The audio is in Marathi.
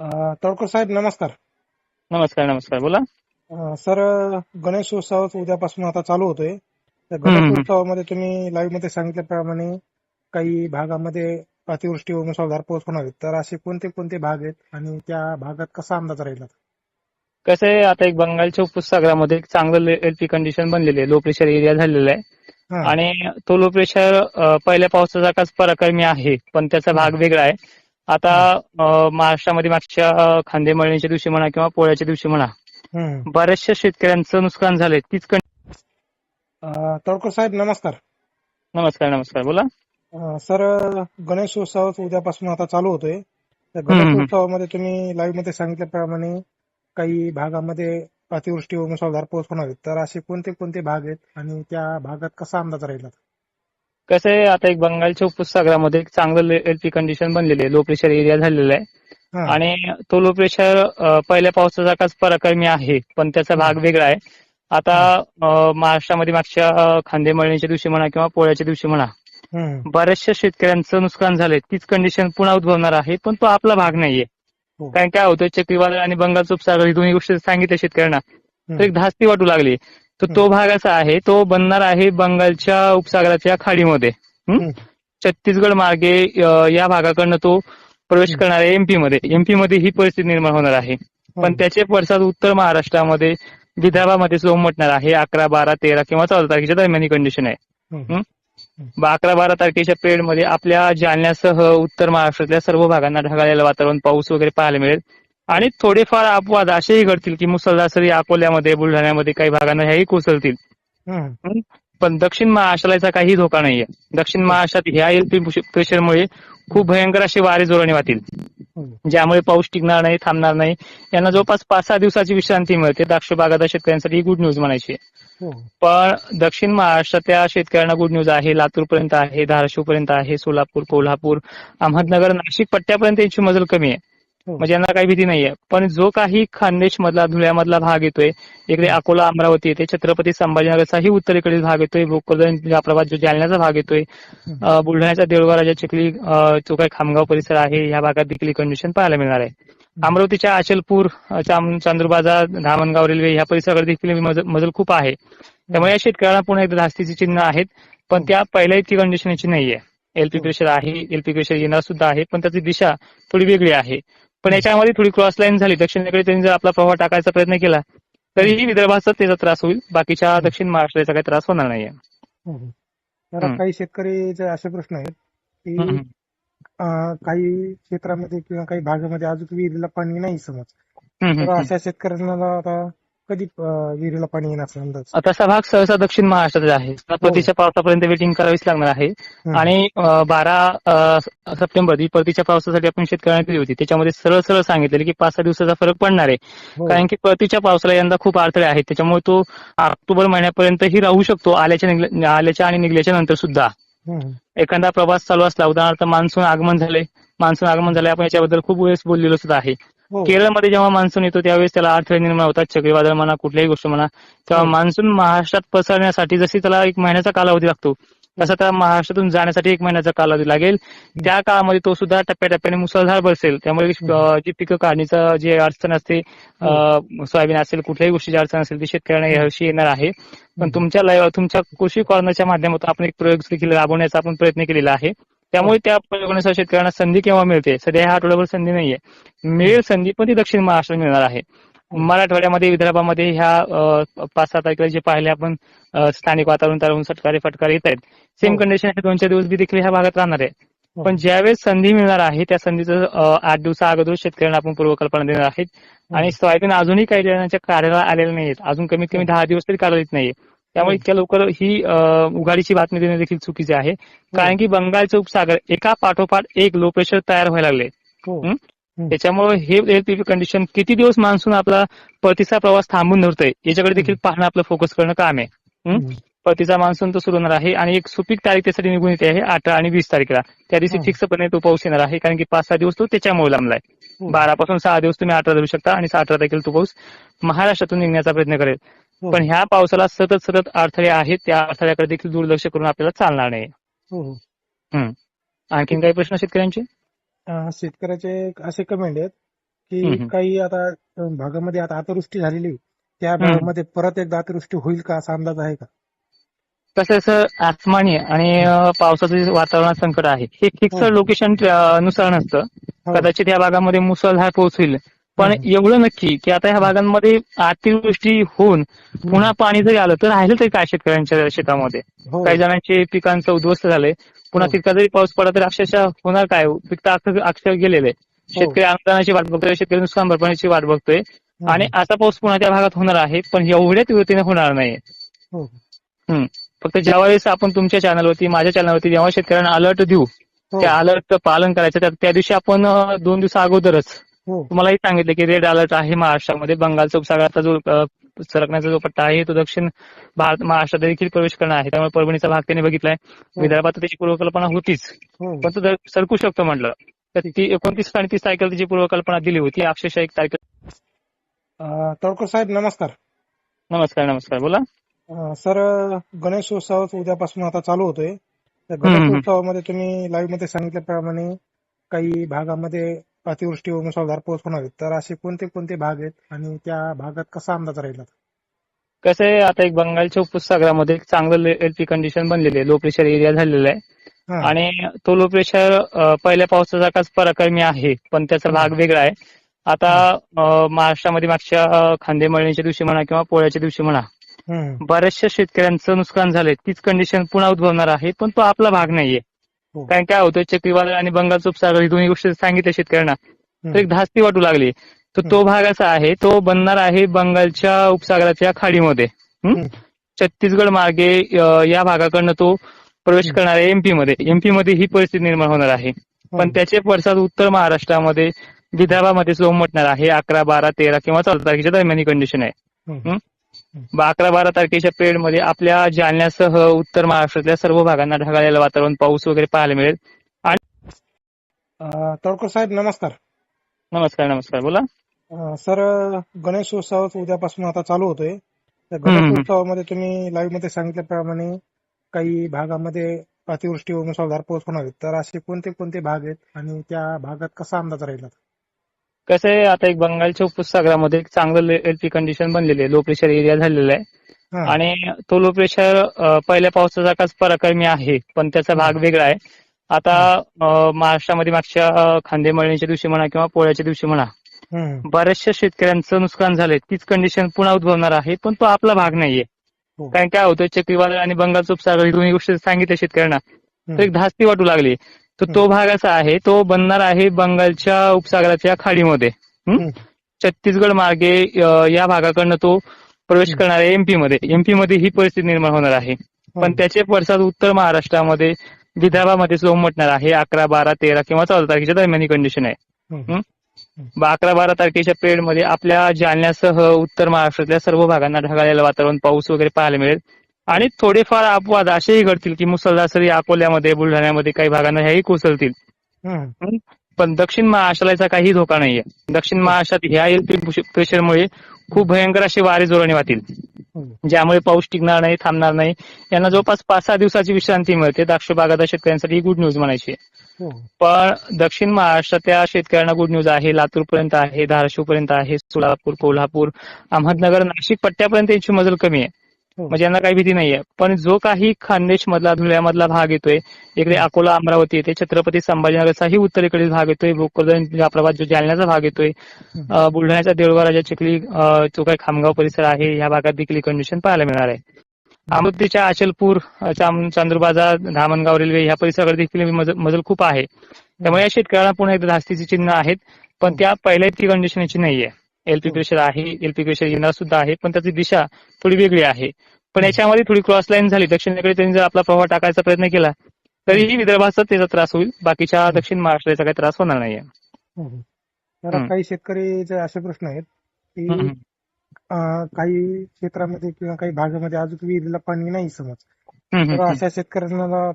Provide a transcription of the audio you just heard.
तळकर साहेब नमस्कार. नमस्कार नमस्कार. बोला. सर गणेश उत्सव उद्यापासून आता चालू होतोय. तर. गणेश उत्सवामध्ये तुम्ही लाईव्हमध्ये सांगितल्याप्रमाणे काही भागामध्ये अतिवृष्टी व मुसळधार पाऊस होणार आहे. तर असे कोणते कोणते भाग आहेत आणि त्या भागात कसा अंदाज राहील? कसं आहे आता एक बंगालच्या उपसागरामध्ये एक चांगलं एलपी कंडिशन बनलेली आहे. लो प्रेशर एरिया झालेला आहे. आणि तो लो प्रेशर पहिल्या पावसासारखाच पराक्रमी आहे. पण त्याचा भाग वेगळा आहे. आता महाराष्ट्रामध्ये मागच्या अ, खांदे मळणीच्या दिवशी म्हणा किंवा पोळ्याच्या दिवशी म्हणा. बऱ्याचशा शेतकऱ्यांचं नुकसान झालंय. तीच तळकर साहेब नमस्कार. नमस्कार नमस्कार. बोला. सर गणेश उत्सव उद्यापासून आता चालू होतोय. तर गणेश. उत्सवामध्ये तुम्ही लाईव्हमध्ये सांगितल्याप्रमाणे काही भागामध्ये अतिवृष्टी व मुसळधार पाऊस होणार आहे. तर असे कोणते कोणते भाग आहेत आणि त्या भागात कसा अंदाज राहील? कसं आहे आता एक बंगालच्या उपसागरामध्ये एक चांगलं एलपी कंडिशन बनलेली आहे. लो प्रेशर एरिया झालेला आहे. आणि तो लो प्रेशर पहिल्या पावसासारखाच पराक्रमी आहे पण त्याचा भाग वेगळा आहे. आता महाराष्ट्रामध्ये मागच्या अ, खांदे मळणीच्या दिवशी म्हणा किंवा पोळ्याच्या दिवशी म्हणा. बऱ्याचशा शेतकऱ्यांचं नुकसान झालंय. तीच कंडिशन पुन्हा उद्भवणार आहे पण तो आपला भाग नाहीये. हो. कारण काय होतं चक्रीवादळ आणि बंगालचा उपसागर ही दोन्ही गोष्टी सांगितल्या शेतकऱ्यांना. तर एक. धास्ती वाटू लागली. तर तो भाग असा आहे तो बनणार आहे बंगालच्या उपसागराच्या खाडीमध्ये. छत्तीसगड मार्गे या भागाकडनं तो प्रवेश. करणार आहे एमपी मध्ये. एमपी मध्ये ही परिस्थिती निर्माण होणार आहे. पण. त्याचे पडसाद उत्तर महाराष्ट्रामध्ये विदर्भामध्ये सुद्धा उमटणार आहे. अकरा बारा तेरा किंवा चौदा तारखेच्या दरम्यान ही कंडिशन आहे. अकरा बारा तारखेच्या पिरियडमध्ये आपल्या जालन्यासह उत्तर महाराष्ट्रातल्या सर्व भागांना ढगाळलेलं वातावरण पाऊस वगैरे पाहायला मिळेल. आणि थोडेफार अपवाद असेही घडतील की मुसळधार सरी अकोल्यामध्ये बुलढाण्यामध्ये काही भागांना ह्याही कोसळतील. पण दक्षिण महाराष्ट्राला काही धोका नाहीये दक्षिण महाराष्ट्रात ह्या एलपी प्रेशरमुळे खूप भयंकर असे वारे जोराने वाहतील. ज्यामुळे पाऊस टिकणार नाही थांबणार नाही यांना जवळपास पाच सहा दिवसाची विश्रांती मिळते द्राक्ष बागायत शेतकऱ्यांसाठी गुड न्यूज म्हणायची. हो. पण दक्षिण महाराष्ट्रातल्या शेतकऱ्यांना गुड न्यूज आहे लातूर पर्यंत आहे धाराशिव पर्यंत आहे सोलापूर कोल्हापूर अहमदनगर नाशिक पट्ट्यापर्यंत यांची मजल कमी आहे. म्हणजे यांना काही भीती नाहीये. पण जो काही खानदेश मधला धुळ्यामधला भाग येतोय इकडे अकोला अमरावती येते छत्रपती संभाजीनगरचाही उत्तरेकडील भाग येतोय भोकरदन जाफराबाद जो जालन्याचा भाग येतोय बुलढाण्याचा देऊळगाव राजा चिखली जो काही खामगाव परिसर आहे या भागात देखील कंडिशन पाहायला मिळणार आहे. अमरावतीच्या अचलपूर चांदूरबाजार धामणगाव रेल्वे ह्या परिसराकडे देखील मजल खूप आहे. त्यामुळे या शेतकऱ्यांना पुन्हा एकदा धास्तीची चिन्ह आहेत पण त्या पहिल्या इतकी कंडिशन याची नाहीये. एलपी प्रेशर आहे एलपी प्रेशर येणार सुद्धा आहे पण त्याची दिशा थोडी वेगळी आहे. पण याच्यामध्ये थोडी क्रॉस लाईन झाली. दक्षिणेकडे त्यांनी जर आपला प्रवाह टाकायचा प्रयत्न केला तरीही विदर्भाचा त्याचा त्रास होईल. बाकीच्या दक्षिण महाराष्ट्राचा काही त्रास होणार नाहीये. काही शेतकरीचे असे प्रश्न आहेत की काही क्षेत्रामध्ये किंवा काही भागामध्ये अजून विहिरीला पाणी नाही समज. तर. अशा शेतकऱ्यांना आता कधी विहिरीला पाणी येणार असा अंदाज? तसा भाग सहसा दक्षिण महाराष्ट्राचा आहे. परतीच्या पावसापर्यंत वेटिंग करावीच लागणार आहे. आणि बारा सप्टेंबर ही परतीच्या पावसासाठी आपण शेतकऱ्यांना दिली होती. त्याच्यामध्ये सरळ सरळ सांगितलेलं की पाच सहा दिवसाचा फरक पडणार आहे. हो. कारण की परतीच्या पावसाला यंदा खूप अडथळे आहेत. त्याच्यामुळे तो ऑक्टोबर महिन्यापर्यंतही राहू शकतो आल्याच्या आल्याच्या आणि निघल्याच्या नंतर सुद्धा. एखादा प्रवास चालू असला उदाहरणार्थ मान्सून आगमन झाले. मान्सून आगमन झाले आपण याच्याबद्दल खूप वेळेस बोललेलो सुद्धा आहे. हो. केरळमध्ये जेव्हा मान्सून येतो त्यावेळेस त्याला अडथळे निर्माण होतात चक्रीवादळ म्हणा कुठल्याही गोष्ट म्हणा. तेव्हा हो. मान्सून महाराष्ट्रात पसरण्यासाठी जशी त्याला एक महिन्याचा कालावधी लागतो तसा त्या महाराष्ट्रातून जाण्यासाठी एक महिन्याचा कालावधी लागेल. त्या काळामध्ये तो सुद्धा टप्प्याटप्प्याने मुसळधार बसेल. त्यामुळे अं, जी पिकं काढणीचं जे अडचण असते सोयाबीन असेल कुठल्याही गोष्टीची अडचण असेल ती शेतकऱ्यांना यावर्षी येणार आहे. पण तुमच्या तुमच्या कृषी कॉर्नरच्या माध्यमातून आपण एक प्रयोग देखील राबवण्याचा आपण प्रयत्न केलेला आहे. त्यामुळे त्या प्रयोगानुसार शेतकऱ्यांना संधी केव्हा मिळते? सध्या ह्या आठवड्याभर संधी नाहीये. मिळेल संधी पण ती दक्षिण महाराष्ट्रात मिळणार आहे. मराठवाड्यामध्ये विदर्भामध्ये ह्या पाच सहा तारखेला जे पाहिले आपण स्थानिक वातावरण तरुण सटकारे फटकारे येत आहेत. सेम हो. कंडिशन हे दोन चार दिवस बी देखील ह्या भागात राहणार आहे. हो. पण ज्यावेळेस संधी मिळणार आहे त्या संधीचं आठ दिवसा अगोदर शेतकऱ्यांना आपण पूर्वकल्पना देणार आहेत. आणि सोयाबीन अजूनही काही जणांच्या कार्याला आलेले नाहीत अजून कमीत कमी दहा दिवस तरी कालावधीत नाहीये. त्यामुळे इतक्या लवकर ही उघाडीची बातमी देणे देखील चुकीचे आहे कारण की बंगालचं उपसागर एका पाठोपाठ एक लो प्रेशर तयार व्हायला लागले हो. हं? त्याच्यामुळे हे कंडिशन किती दिवस मान्सून आपला परतीचा प्रवास थांबून धरतोय याच्याकडे देखील पाहणं आपलं फोकस करणं काम आहे हं? परतीचा मान्सून तर सुरू होणार आहे आणि एक सुपीक तारीख त्यासाठी निघून येते आहे अठरा आणि वीस तारखेला त्या दिवशी हं. फिक्सपणे तो पाऊस येणार आहे कारण की पाच सहा दिवस तो त्याच्यामुळे लांबलाय हो. बारा पासून सहा दिवस तुम्ही अठरा धरू शकता आणि अठरा तारखेला तो पाऊस महाराष्ट्रातून निघण्याचा प्रयत्न करेल हो. पण ह्या पावसाला सतत सतत अडथळे आहेत त्या अडथळ्याकडे देखील दुर्लक्ष करून आपल्याला चालणार नाही हो, हो. आणखीन काही प्रश्न शेतकऱ्यांचे शेतकऱ्याचे असे कमेंट आहेत की. काही आता भागामध्ये आता अतिवृष्टी झालेली त्या. भागामध्ये परत एकदा अतिवृष्टी होईल का असा अंदाज आहे का सर आसमानी आणि पावसाचं जे वातावरण संकट आहे हे फिक्स हो. लोकेशननुसार नसतं हो. कदाचित या भागामध्ये मुसळधार पाऊस होईल पण. एवढं नक्की की आता ह्या भागांमध्ये अतिवृष्टी होऊन पुन्हा पाणी जरी आलं तर राहिलं तरी काय शेतकऱ्यांच्या शेतामध्ये हो काही जणांचे पिकांचं उद्ध्वस्त झालंय पुन्हा हो. तितका जरी पाऊस पडला तरी अक्षरशः होणार काय पिक अक्षर अक्षर गेलेले हो. शेतकरी अनुदानाची वाट बघतोय शेतकरी नुकसान भरपाईची वाट बघतोय. आणि असा पाऊस पुन्हा त्या भागात होणार आहे पण एवढ्या तीव्रतेने होणार नाही हो. फक्त ज्यावेळेस आपण तुमच्या चॅनलवरती माझ्या चॅनलवरती जेव्हा शेतकऱ्यांना अलर्ट देऊ त्या अलर्टचं पालन करायचं त्या- दिवशी आपण दोन दिवसा अगोदरच तुम्हालाही सांगितलं की रेड अलर्ट आहे महाराष्ट्रामध्ये. बंगालचा उपसागराचा जो सरकण्याचा जो पट्टा आहे तो दक्षिण भारत महाराष्ट्रात देखील प्रवेश करणार आहे. त्यामुळे परभणीचा भाग त्यांनी बघितलाय. विदर्भात त्याची पूर्वकल्पना होतीच. हो. पण तो सरकू शकतो म्हटलं. तर ती एकोणतीस आणि तीस तारखेला त्याची पूर्वकल्पना दिली होती. अक्षरशः एक तारखेला अं, तळकर साहेब नमस्कार. नमस्कार नमस्कार. बोला. सर गणेश उत्सव उद्यापासून आता चालू होतोय. गणेश. उत्सवामध्ये तुम्ही लाईव्हमध्ये सांगितल्याप्रमाणे काही भागामध्ये अतिवृष्टी व मुसळधार पाऊस होणार आहे तर असे कोणते कोणते भाग आहेत आणि त्या भागात कसा अंदाज राहील? कसं आहे आता एक बंगालच्या उपसागरामध्ये एक चांगलं एलपी कंडिशन बनलेली आहे. लो प्रेशर एरिया झालेला आहे. आणि तो लो प्रेशर पहिल्या पावसाचा काच पराक्रमी आहे. पण त्याचा भाग वेगळा आहे. आता महाराष्ट्रामध्ये मागच्या अं, खांदे मळणीच्या दिवशी म्हणा किंवा पोळ्याच्या दिवशी म्हणा. बऱ्याचशा शेतकऱ्यांचं नुकसान झालंय. तीच कंडिशन पुन्हा उद्भवणार आहे. पण तो आपला भाग नाहीये. कारण काय होतं चक्रीवादळ आणि बंगालचा उपसागर ही दोन्ही गोष्टी सांगितल्या शेतकऱ्यांना. तर एक धास्ती वाटू लागली तर तो भाग असा आहे तो बनणार आहे बंगालच्या उपसागराच्या खाडीमध्ये हं? छत्तीसगड मार्गे या भागाकडनं तो प्रवेश. करणार आहे एमपी मध्ये एमपी मध्ये ही परिस्थिती निर्माण होणार आहे पण हम्म. त्याचे पडसाद उत्तर महाराष्ट्रामध्ये विदर्भामध्ये उमटणार आहे अकरा बारा तेरा किंवा चौदा तारखेच्या दरम्यान कंडिशन आहे. हं? अकरा बारा तारखेच्या पिरियडमध्ये आपल्या जालन्यासह उत्तर महाराष्ट्रातल्या सर्व भागांना ढगाळलेलं वातावरण पाऊस वगैरे पाहायला मिळेल. अं, तळकर साहेब नमस्कार. नमस्कार नमस्कार. बोला. सर गणेश उत्सव उद्यापासून आता चालू होतोय. त्या हम्म, गणेश. उत्सवामध्ये तुम्ही लाईव्हमध्ये सांगितल्याप्रमाणे काही भागामध्ये अतिवृष्टी व मुसळधार पाऊस होणार तर असे कोणते कोणते भाग आहेत? आणि त्या भागात कसा अंदाज राहील? कसं आहे आता एक बंगालच्या उपसागरामध्ये एक चांगलं एलपी कंडिशन बनलेली आहे. लो प्रेशर एरिया झालेला आहे. आणि तो लो प्रेशर पहिल्या पावसाचा काच पराक्रमी आहे पण त्याचा भाग वेगळा आहे. आता महाराष्ट्रामध्ये मागच्या अं, खांदे मळणीच्या दिवशी म्हणा किंवा पोळ्याच्या दिवशी म्हणा. बऱ्याचशा शेतकऱ्यांचं नुकसान झालंय. तीच कंडिशन पुन्हा उद्भवणार आहे पण तो आपला भाग नाहीये. हो. कारण काय होतं चक्रीवादळ आणि बंगालचा उपसागर ही दोन्ही गोष्टी सांगितल्या शेतकऱ्यांना. तर एक. धास्ती वाटू लागली. तर तो भाग असा आहे तो बनणार आहे बंगालच्या उपसागराच्या खाडीमध्ये हं? छत्तीसगड मार्गे या भागाकडनं तो प्रवेश. करणार आहे एमपी मध्ये एमपी मध्ये ही परिस्थिती निर्माण होणार आहे पण. त्याचे पडसाद उत्तर महाराष्ट्रामध्ये विदर्भामध्ये उमटणार आहे अकरा बारा तेरा किंवा चौदा तारखेच्या दरम्यान कंडिशन आहे. हं? अकरा बारा तारखेच्या पिरियडमध्ये आपल्या जालन्यासह उत्तर महाराष्ट्रातल्या सर्व भागांना ढगाळलेलं वातावरण पाऊस वगैरे पाहायला मिळेल आणि थोडेफार अपवाद असेही घडतील की मुसळधार सरी अकोल्यामध्ये बुलढाण्यामध्ये काही भागांना ह्याही कोसळतील. पण दक्षिण महाराष्ट्राला काही धोका नाहीये दक्षिण महाराष्ट्रात ह्या एलपी प्रेशरमुळे खूप भयंकर असे वारे जोराने वाहतील. ज्यामुळे पाऊस टिकणार नाही थांबणार नाही यांना जवळपास पाच सहा दिवसाची विश्रांती मिळते द्राक्ष बागायत शेतकऱ्यांसाठी ही गुड न्यूज म्हणायची हो. पण दक्षिण महाराष्ट्रातल्या शेतकऱ्यांना गुड न्यूज आहे लातूर पर्यंत आहे धाराशिव पर्यंत आहे सोलापूर कोल्हापूर अहमदनगर नाशिक पट्ट्यापर्यंत यांची मजल कमी आहे. म्हणजे यांना काही भीती नाहीये. पण जो काही खानदेश मधला धुळ्यामधला भाग येतोय इकडे अकोला अमरावती येते छत्रपती संभाजीनगरचाही उत्तरेकडील भाग येतोय भोकरदन जो जालन्याचा भाग येतोय बुलढाण्याचा देऊळगाव राजा चिखली जो काही खामगाव परिसर आहे या भागात देखील कंडिशन पाहायला मिळणार आहे. अमृतीच्या अचलपूर चांदूरबाजार धामणगाव रेल्वे ह्या परिसराकडे देखील मजल मजल खूप आहे. त्यामुळे या शेतकऱ्यांना पुन्हा एकदा धास्तीची चिन्ह आहेत पण त्या पहिल्या इतकी कंडिशन याची नाहीये. एलपी प्रेशर आहे एलपी प्रेशर येणार सुद्धा आहे पण त्याची दिशा थोडी वेगळी आहे. पण याच्यामध्ये थोडी क्रॉस लाईन झाली. दक्षिणेकडे त्यांनी जर आपला प्रवाह टाकायचा प्रयत्न केला तरीही विदर्भाचा त्याचा त्रास होईल. बाकीच्या दक्षिण महाराष्ट्राचा काही त्रास होणार नाहीये. काही शेतकरीचे असे प्रश्न आहेत की काही क्षेत्रामध्ये किंवा काही भागामध्ये अजून विहिरीला पाणी नाही समज. अशा शेतकऱ्यांना